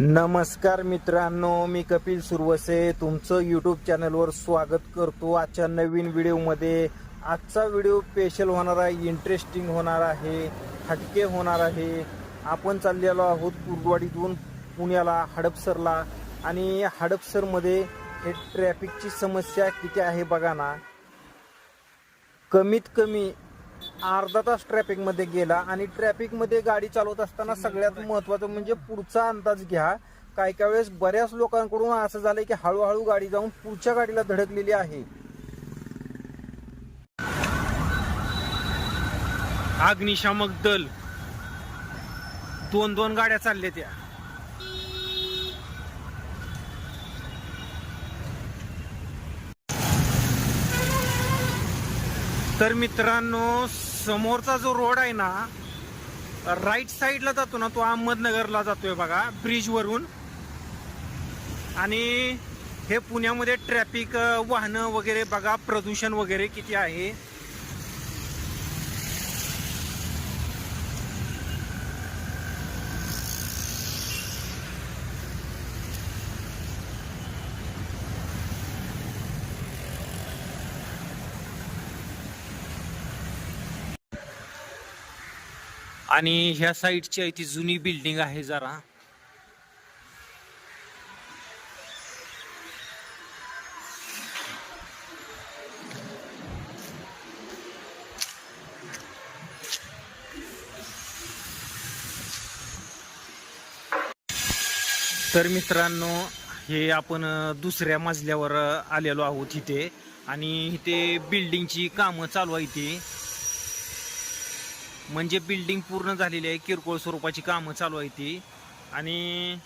नमस्कार मित्रांनो मी कपिल सुरवसे. तुमचं यूट्यूब चॅनलवर स्वागत करतो. आजच्या नवीन व्हिडिओमध्ये आजचा व्हिडिओ स्पेशल होणार आहे इंटरेस्टिंग होणार आहे हटके होणार आहे. आपण चाललेलो आहोत कुर्डवाडीतून पुण्याला हडपसरला. आणि हडपसरमध्ये हे ट्रॅफिकची समस्या किती आहे बघा ना. कमीत कमी अर्धा तास ट्रॅफिकमध्ये गेला आणि ट्रॅफिकमध्ये गाडी चालवत असताना सगळ्यात महत्वाचं म्हणजे पुढचा अंदाज घ्या. काय काय वेळेस बऱ्याच लोकांकडून असं झालंय की हळूहळू गाडी जाऊन पुढच्या गाडीला धडकलेली आहे. अग्निशामक दल. दोन दोन गाड्या चालल्या त्या. तर मित्रांनो समोरचा जो रोड आहे ना राईट साईडला जातो ना तो अहमदनगरला जातोय बघा ब्रिजवरून आणि हे पुण्यामध्ये ट्रॅफिक वाहनं वगैरे बघा प्रदूषण वगैरे किती आहे. आणि ह्या साईडची आहे ती जुनी बिल्डिंग आहे जरा. तर मित्रांनो हे आपण दुसऱ्या मजल्यावर आलेलो आहोत इथे. आणि इथे बिल्डिंगची कामं चालू आहे ती म्हणजे बिल्डिंग पूर्ण झालेली आहे. किरकोळ स्वरूपाची कामं चालू आहे ती. आणि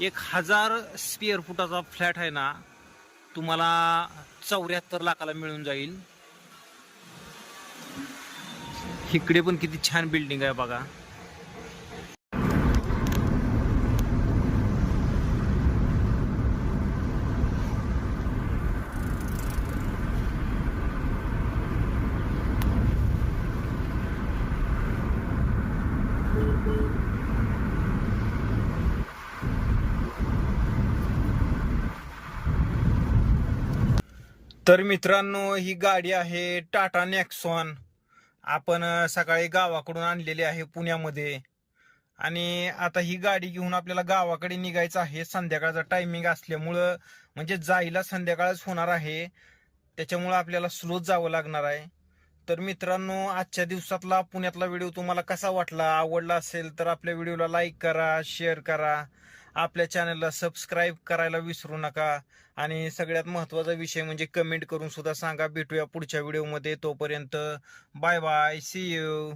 एक हजार स्क्वेअर फुटाचा फ्लॅट आहे ना तुम्हाला चौऱ्याहत्तर लाखाला मिळून जाईल. इकडे पण किती छान बिल्डिंग आहे बघा. तर मित्रांनो ही गाडी आहे टाटा नेक्सॉन आपण सकाळी गावाकडून आणलेली आहे पुण्यामध्ये. आणि आता ही गाडी घेऊन आपल्याला गावाकडे निघायचं आहे. संध्याकाळचा टायमिंग असल्यामुळं म्हणजे जायला संध्याकाळच होणार आहे. त्याच्यामुळं आपल्याला स्लोच जावं लागणार आहे. तर मित्रांनो आजच्या दिवसातला पुण्यातला व्हिडिओ तुम्हाला कसा वाटला आवडला असेल तर आपल्या व्हिडिओला लाईक करा शेअर करा. आपल्या चॅनलला सबस्क्राईब करायला विसरू नका. आणि सगळ्यात महत्त्वाचा विषय म्हणजे कमेंट करून सुद्धा सांगा. भेटूया पुढच्या व्हिडिओमध्ये तोपर्यंत बाय बाय सी यू